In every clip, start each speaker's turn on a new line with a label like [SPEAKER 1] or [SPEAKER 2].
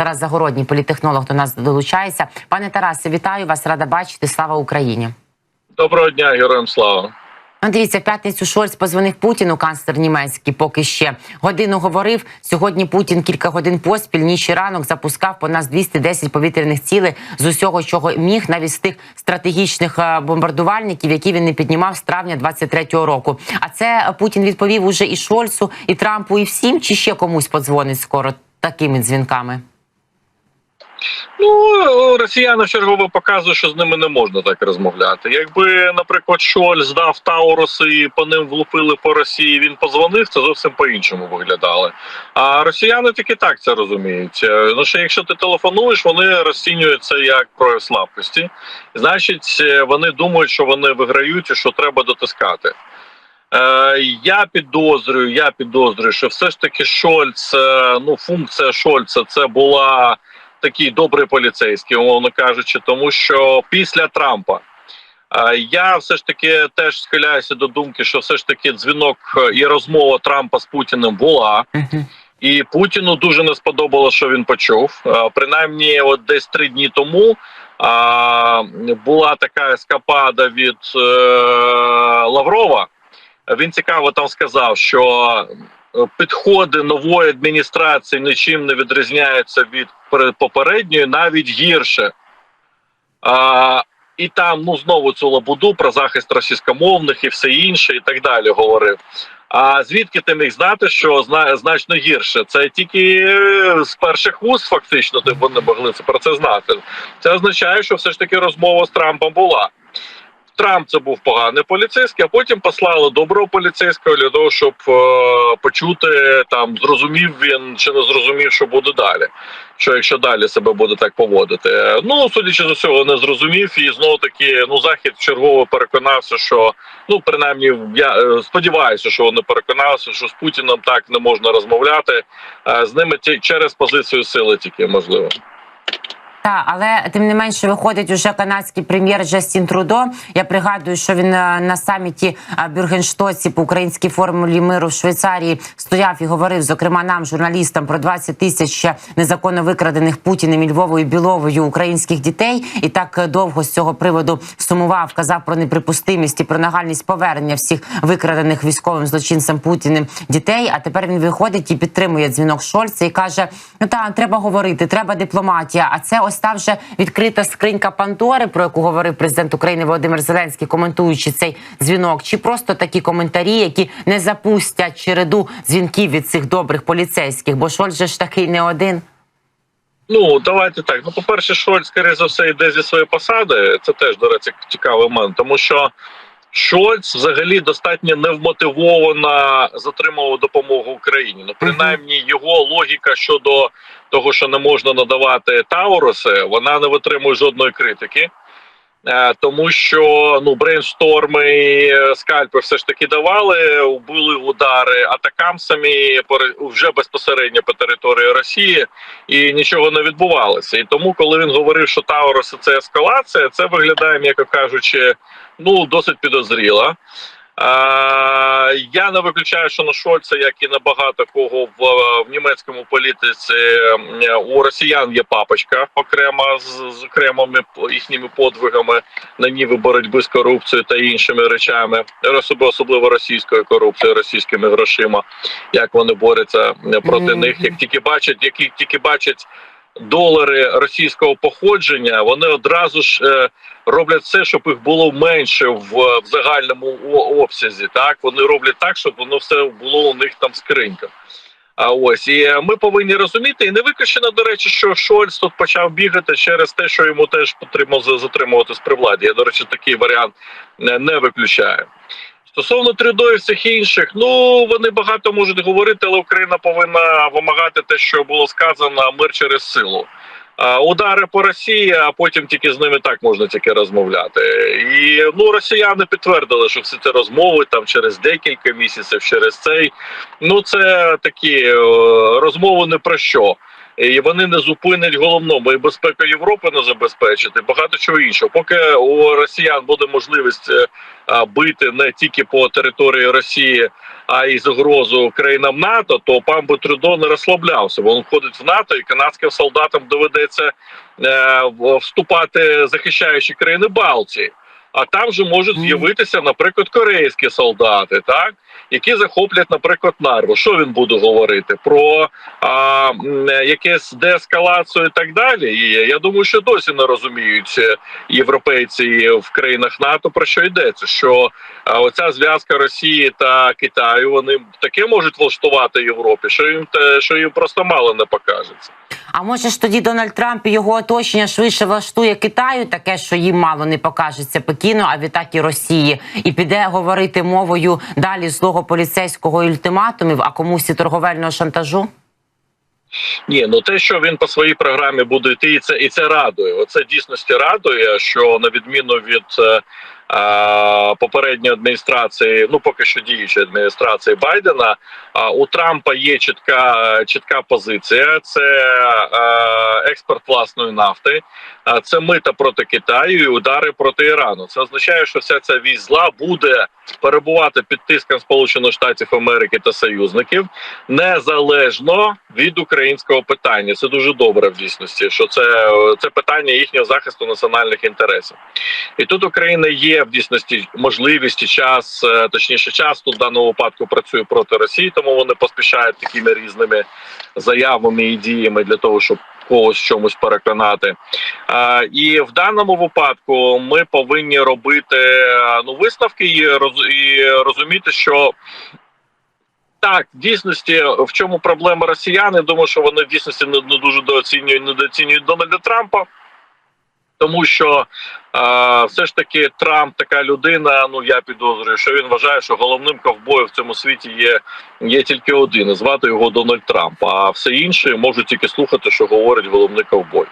[SPEAKER 1] Тарас Загородній, політехнолог, до нас долучається. Пане Тарасе, вітаю вас, рада бачити. Слава Україні.
[SPEAKER 2] Доброго дня, героям слава.
[SPEAKER 1] Ну, Дивіться, в п'ятницю Шольц позвонив Путіну, канцлер німецький, поки ще годину говорив. Сьогодні Путін кілька годин поспіль, ніч і ранок запускав по нас 210 повітряних цілей з усього, чого міг, навіть з тих стратегічних е, бомбардувальників, які він не піднімав з травня 23-го року. А це Путін відповів уже і Шольцу, і Трампу, і всім, чи ще комусь подзвонить скоро такими дзвінками.
[SPEAKER 2] Ну росіяни чергово показують, що з ними не можна так розмовляти. Якби, наприклад, Шоль здав Таурус і по ним влупили по Росії. Він позвонив, це зовсім по-іншому виглядало. А росіяни тільки так це розуміють. Е, Ну що якщо ти телефонуєш, вони розцінюють це як прояв слабкості. Значить, е, вони думають, що вони виграють і що треба дотискати. Е, я підозрюю, я підозрюю, що все ж таки Шольц, ну функція Шольца це була такий добрий поліцейський, умовно кажучи, тому що після Трампа. е, Я все ж таки теж схиляюся до думки, що все ж таки дзвінок е, і розмова Трампа з Путіним була, і Путіну дуже не сподобалося, що він почув. Е, Принаймні, от десь три дні тому була така ескапада від Лаврова. Він цікаво там сказав, що підходи нової адміністрації нічим не відрізняються від попередньої, навіть гірше. А, і там ну знову цю лабуду про захист російськомовних і все інше, і так далі говорив. А звідки ти міг знати, що зна, значно гірше? Це тільки е, з перших вуз, фактично, ти вони могли це про це знати. Це означає, що все ж таки розмова з Трампом була. Трамп це був поганий поліцейський, а потім послали доброго поліцейського для того, щоб е, почути там, зрозумів він чи не зрозумів, що буде далі. Що якщо далі себе буде так поводити? Ну судячи з усього, не зрозумів, і знову таки, ну захід чергово переконався, що ну принаймні я е, сподіваюся, що вони переконалися, що з Путіном так не можна розмовляти. е, З ними ті- через позицію сили тільки можливо.
[SPEAKER 1] Так, але тим не менше виходить уже канадський прем'єр Джастін Трудо. Я пригадую, що він е, на саміті е, Бюргенштоці по українській формулі миру в Швейцарії стояв і говорив, зокрема нам, журналістам, про 20 тисяч незаконно викрадених Путіним і Львовою Біловою українських дітей. І так е, довго з цього приводу сумував, казав про неприпустимість і про нагальність повернення всіх викрадених військовим злочинцем Путіним дітей. А тепер він виходить і підтримує дзвінок Шольца і каже: ну та треба говорити, треба дипломатія. А це ось та вже відкрита скринька Пандори, про яку говорив президент України Володимир Зеленський, коментуючи цей дзвінок, чи просто такі коментарі, які не запустять череду дзвінків від цих добрих поліцейських, бо Шольц же ж такий не один.
[SPEAKER 2] Ну давайте так. Ну, по-перше, Шольц, скоріше за все, йде зі своєї посади. Це теж до речі, цікавий момент, тому що Шольц взагалі достатньо невмотивовано затримував допомогу Україні. Ну, принаймні, його логіка щодо того, що не можна надавати Тауруси, вона не витримує жодної критики. Е, Тому що ну брейншторми, і е, скальпи все ж таки давали, були удари атакамсами пере- вже безпосередньо по території Росії, і нічого не відбувалося. І тому, коли він говорив, що Тауруси це ескалація, це виглядає, м'яко кажучи, ну досить підозріло. Е, я не виключаю, що на Шольца, як і на багато кого в, в німецькому політиці, е, у росіян є папочка окрема з, з окремими їхніми подвигами на ніві боротьби з корупцією та іншими речами, особливо, російською корупцією, російськими грошима, як вони борються е, проти
[SPEAKER 1] Мгм.
[SPEAKER 2] них, як тільки бачать, які тільки бачать. Долари російського походження вони одразу ж е, роблять все, щоб їх було менше в, в загальному обсязі. Так вони роблять так, щоб воно все було у них там в скриньках. А ось і е, ми повинні розуміти, і не виключено, до речі, що Шольц тут почав бігати через те, що йому теж потрібно за- затримуватись при владі. Я, до речі, такий варіант не, не виключаю. Стосовно Трюдо і всіх інших, ну вони багато можуть говорити, але Україна повинна вимагати те, що було сказано мир через силу. Удари по Росії, а потім тільки з ними так можна тільки розмовляти. І ну росіяни підтвердили, що всі ці розмови там через декілька місяців, через цей ну це такі е, розмови не про що. І вони не зупинять головному і безпеку Європи не забезпечити. Багато чого іншого. Поки у росіян буде можливість е, бити не тільки по території Росії, а й загрозу країнам НАТО, то пан Трюдо не розслаблявся. Бо він входить в НАТО, і канадським солдатам доведеться е, вступати захищаючи країни Балтії. А там же можуть з'явитися, наприклад, корейські солдати, так які захоплять, наприклад, нарву. Що він буде говорити про а, якесь деескалацію і так далі? І я думаю, що досі не розуміють е, європейці в країнах НАТО про що йдеться. Що а, оця зв'язка Росії та Китаю вони таке можуть влаштувати Європі, що їм те, що їм просто мало не покажеться.
[SPEAKER 1] А може ж тоді Дональд Трамп і його оточення швидше влаштує Китаю таке, що їм мало не покажеться Пекіну, а відтак і Росії, і піде говорити мовою далі злого поліцейського ультиматумів, а комусь і торговельного шантажу?
[SPEAKER 2] Ні, ну те, що він по своїй програмі буде йти, і це і це радує. Оце дійсності радує, що на відміну від е, попередньої адміністрації, ну поки що діючої адміністрації Байдена, е, у Трампа є чітка чітка позиція: це е, експорт власної нафти, це мита проти Китаю і удари проти Ірану. Це означає, що вся ця вісь зла буде перебувати під тиском Сполучених Штатів Америки та союзників незалежно від українського питання. Це дуже добре в дійсності. Що це, це питання їхнього захисту національних інтересів, і тут Україна є в дійсності можливість і час, е, точніше, час тут в даному випадку працює проти Росії, тому вони поспішають такими різними заявами і діями для того, щоб когось чомусь переконати. І в даному випадку ми повинні робити ну висновки і, і розуміти, що. Так, в дійсності, в чому проблема росіяни? Думаю, що вони в дійсності не, не дуже дооцінюють, недооцінюють Дональда Трампа, тому що е, все ж таки Трамп така людина. Ну я підозрюю, що він вважає, що головним ковбоєм в цьому світі є, є тільки один, звати його Дональд Трамп. А все інше можуть тільки слухати, що говорить головний ковбой.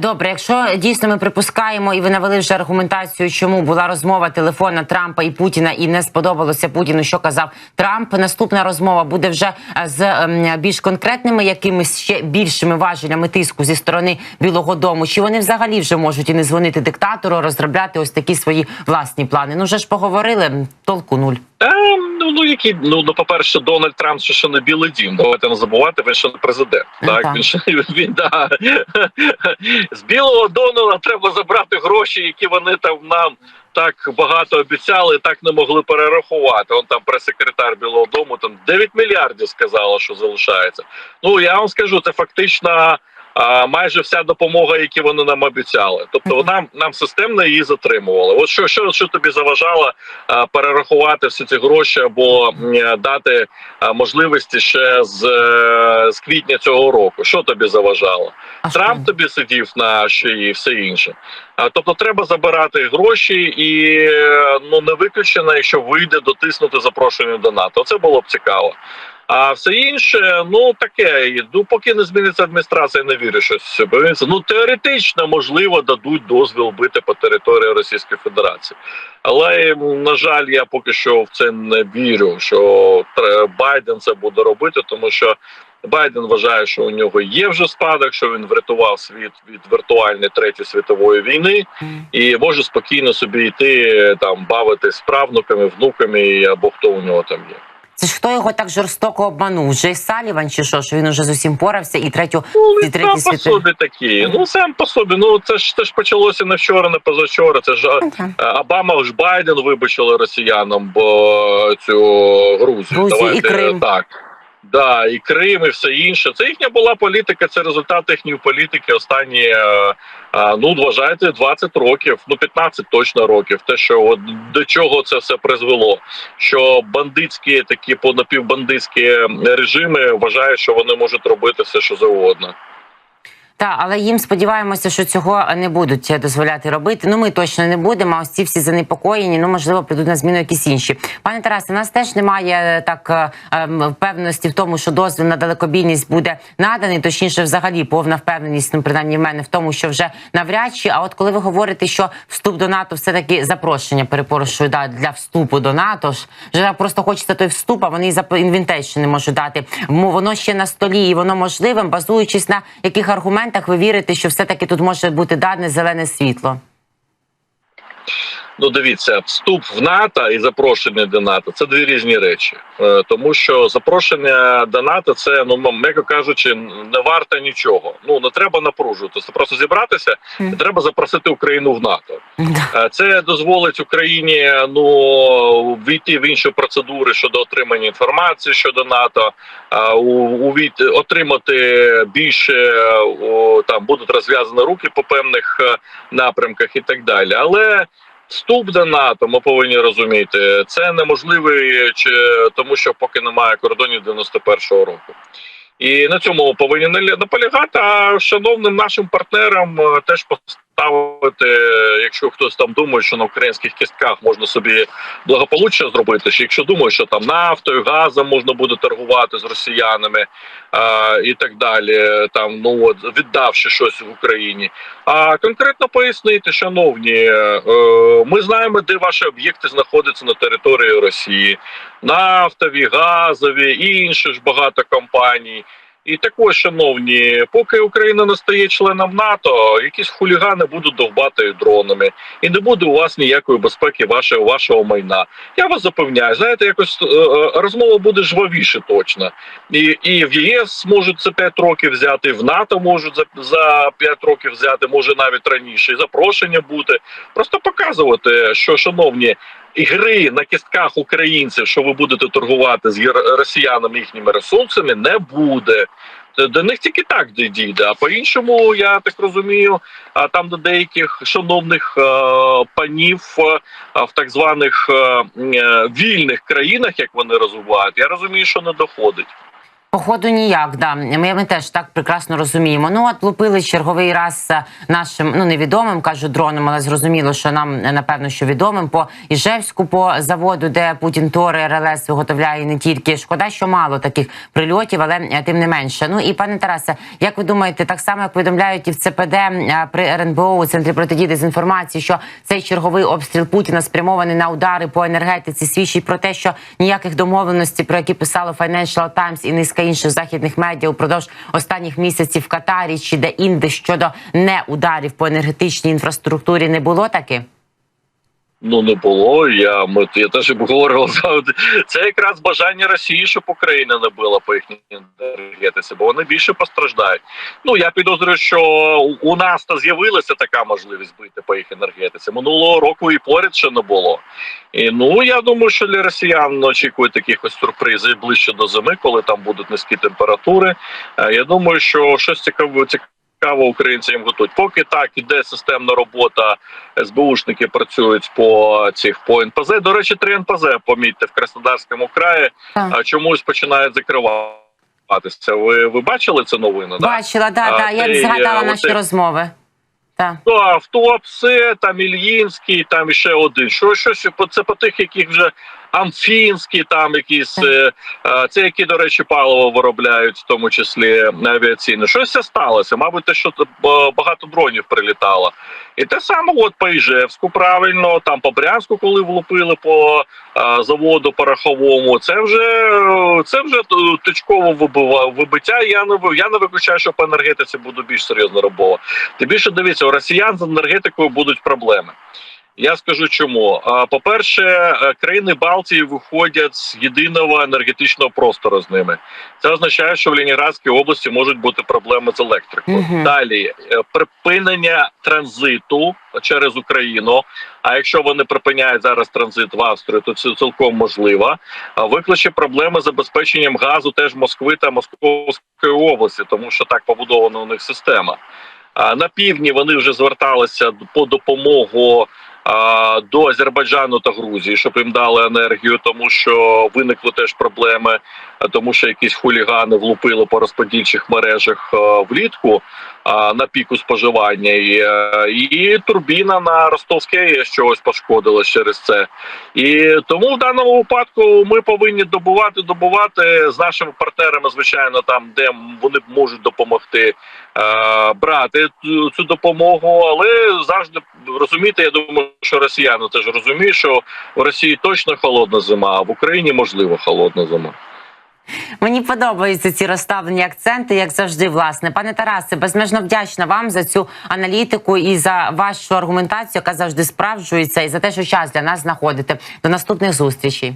[SPEAKER 1] Добре, якщо дійсно ми припускаємо, і ви навели вже аргументацію, чому була розмова телефонна Трампа і Путіна, і не сподобалося Путіну, що казав Трамп. Наступна розмова буде вже е, з ем, більш конкретними якимись ще більшими важелями тиску зі сторони Білого Дому. Чи вони взагалі вже можуть і не дзвонити диктатору, розробляти ось такі свої власні плани? Ну вже ж поговорили, толку нуль.
[SPEAKER 2] Та, ну, ну які ну, ну по-перше, Дональд Трамп ще, ще не білий дім. Давайте не забувати, він ще не президент.
[SPEAKER 1] Ну,
[SPEAKER 2] так,
[SPEAKER 1] так.
[SPEAKER 2] він ще він да. З білого донора треба забрати гроші, які вони там нам. Так багато обіцяли, так не могли перерахувати. Он там прес-секретар Білого Дому там 9 мільярдів сказала, що залишається. Ну я вам скажу, це фактично а, майже вся допомога, які вони нам обіцяли. Тобто нам нам системно її затримували. От що, що, що тобі заважало а, перерахувати всі ці гроші або м, дати а, можливості ще з, е, з квітня цього року? Що тобі заважало?
[SPEAKER 1] А що?
[SPEAKER 2] Трамп тобі сидів на шиї і все інше. А, тобто треба забирати гроші, і ну не виключено, якщо вийде дотиснути запрошення до НАТО. Це було б цікаво. А все інше, ну таке, ну поки не зміниться адміністрація, не вірю, що зміниться. Ну теоретично, можливо, дадуть дозвіл бити по території Російської Федерації. Але на жаль, я поки що в це не вірю, що Байден це буде робити, тому що Байден вважає, що у нього є вже спадок, що він врятував світ від віртуальної третьої світової війни і може спокійно собі йти там бавитись правнуками, внуками або хто у нього там є.
[SPEAKER 1] Це ж хто його так жорстоко обманув? Джей Саліван чи що? Що він уже з усім порався і третю
[SPEAKER 2] Ну,
[SPEAKER 1] і
[SPEAKER 2] третій
[SPEAKER 1] треті
[SPEAKER 2] сам по собі такі. Ну сам по собі. Ну це ж це ж почалося не вчора, не позавчора. Це ж okay. Обама ж Байден вибачили росіянам, бо цю Грузію.
[SPEAKER 1] Грузію
[SPEAKER 2] Давайте
[SPEAKER 1] і Крим.
[SPEAKER 2] так. Да, і Крим, і все інше. Це їхня була політика, це результат їхньої політики останні, е, е, ну, вважайте, 20 років, ну 15 точно років. Те, що от до чого це все призвело. Що бандитські такі понапівбандитські режими вважають, що вони можуть робити все, що завгодно.
[SPEAKER 1] Та, але їм сподіваємося, що цього не будуть дозволяти робити. Ну ми точно не будемо. А ось ці всі занепокоєні. Ну можливо, прийдуть на зміну якісь інші. Пане Тарасе, у нас теж немає е, так е, ем, впевненості в тому, що дозвіл на далекобійність буде наданий. Точніше, взагалі повна впевненість, ну принаймні в мене в тому, що вже навряд чи. А от коли ви говорите, що вступ до НАТО, все таки запрошення, перепрошую, да, для вступу до НАТО ж вже просто хочеться той вступ, а вони за інвентарь ще не можуть дати. Воно ще на столі, і воно можливим, базуючись на яких аргументах ви вірите, що все таки тут може бути дане зелене світло.
[SPEAKER 2] Ну, дивіться, вступ в НАТО і запрошення до НАТО це дві різні речі, Е, тому що запрошення до НАТО це ну м'яко кажучи, не варто нічого. Ну не треба напружувати. Це просто зібратися і треба запросити Україну в НАТО. Е, Це дозволить Україні ну війти в інші процедури щодо отримання інформації щодо НАТО, увійти- отримати більше там будуть розв'язані руки по певних е, напрямках і так далі. Але вступ до НАТО, ми повинні розуміти, це неможливий чи тому, що поки немає кордонів 91-го року. І на цьому повинні наполягати. А шановним нашим партнерам е, теж поставити, е, якщо хтось там думає, що на українських кістках можна собі благополуччя зробити, чи якщо думає, що там нафтою, газом можна буде торгувати з росіянами е, і так далі, там ну от віддавши щось в Україні. А конкретно пояснити, шановні, е, ми знаємо, де ваші об'єкти знаходяться на території Росії, нафтові, газові і інші ж багато компаній. І також, шановні, поки Україна не стає членом НАТО, якісь хулігани будуть довбати дронами, і не буде у вас ніякої безпеки вашого вашого майна. Я вас запевняю, знаєте, якось е, е, розмова буде жвавіше точно. І, і в ЄС можуть це 5 років взяти, в НАТО можуть за, за 5 років взяти, може навіть раніше, і запрошення бути. Просто показувати, що, шановні, ігри на кістках українців, що ви будете торгувати з росіянами їхніми ресурсами, не буде. До- них тільки так дійде. А по-іншому, я так розумію, там до деяких шановних е, панів е, в так званих е, вільних країнах, як вони розвивають, я розумію, що не доходить.
[SPEAKER 1] Походу ніяк, да. Ми, ми теж так прекрасно розуміємо. Ну от лупили черговий раз е, нашим ну невідомим, кажу дроном, але зрозуміло, що нам е, напевно що відомим по Іжевську, по заводу, де Путін Тори РЛС виготовляє не тільки. Шкода, що мало таких прильотів, але е, тим не менше. Ну і пане Тарасе, як ви думаєте, так само як повідомляють і в ЦПД при РНБО у центрі протидії дезінформації, що цей черговий обстріл Путіна спрямований на удари по енергетиці, свідчить про те, що ніяких домовленостей, про які писало Financial Times і низка інших західних медіа упродовж останніх місяців в Катарі чи де інде щодо неударів по енергетичній інфраструктурі не було таки?
[SPEAKER 2] Ну не було. Я ми я теж обговорював це якраз бажання Росії, щоб Україна не била по їхній енергетиці, бо вони більше постраждають. Ну я підозрюю, що у- нас то з'явилася така можливість бити по їх енергетиці. Минулого року і поряд ще не було. І ну я думаю, що для росіян очікують якихось сюрпризів ближче до зими, коли там будуть низькі температури. Е, Я думаю, що щось цікаве цікаво українці їм готують. Поки так іде системна робота. СБУшники працюють по цих по НПЗ. До речі, три НПЗ помітьте в Краснодарському краї
[SPEAKER 1] Так.
[SPEAKER 2] чомусь починають закриватися. Ви, ви бачили це новини? Да?
[SPEAKER 1] Бачила, да, да. Я
[SPEAKER 2] ти,
[SPEAKER 1] згадала
[SPEAKER 2] е,
[SPEAKER 1] наші розмови. Так.
[SPEAKER 2] Ну, автопси, там Ільїнський, там ще один. Що щось це по тих, яких вже Амфінський, там якісь е, е, це, які, до речі, паливо виробляють, в тому числі авіаційне. Щось сталося. Мабуть, те, що е, багато дронів прилітало. І те саме, от по Іжевську, правильно, там по Брянську, коли влупили по е, заводу пороховому, це вже е, це вже е, точково вибиття. Я не я не виключаю, що по енергетиці буде більш серйозна робота. Тим більше дивіться, у росіян з енергетикою будуть проблеми. Я скажу чому. По-перше, е, країни Балтії виходять з єдиного енергетичного простору з ними. Це означає, що в Ленінградській області можуть бути проблеми з електрикою.
[SPEAKER 1] Мгм.
[SPEAKER 2] Далі е, припинення транзиту через Україну. А якщо вони припиняють зараз транзит в Австрію, то це цілком можливо. Викличе проблеми з забезпеченням газу теж Москви та Московської області, тому що так побудована у них система. На півдні вони вже зверталися по допомогу до Азербайджану та Грузії, щоб їм дали енергію, тому що виникли теж проблеми, тому що якісь хулігани влупили по розподільчих мережах влітку на піку споживання, і, е, турбіна на Ростовській АЕС чогось пошкодилась через це. І тому в даному випадку ми повинні добувати, добувати з нашими партнерами, звичайно, там де вони можуть допомогти е, брати цю допомогу, але завжди розуміти. Я думаю, що росіяни теж розуміють, що в Росії точно холодна зима, а в Україні можливо холодна зима.
[SPEAKER 1] Мені подобаються ці розставлені акценти, як завжди. Власне, пане Тарасе, безмежно вдячна вам за цю аналітику і за вашу аргументацію, яка завжди справджується, і за те, що час для нас знаходите. До наступних зустрічей.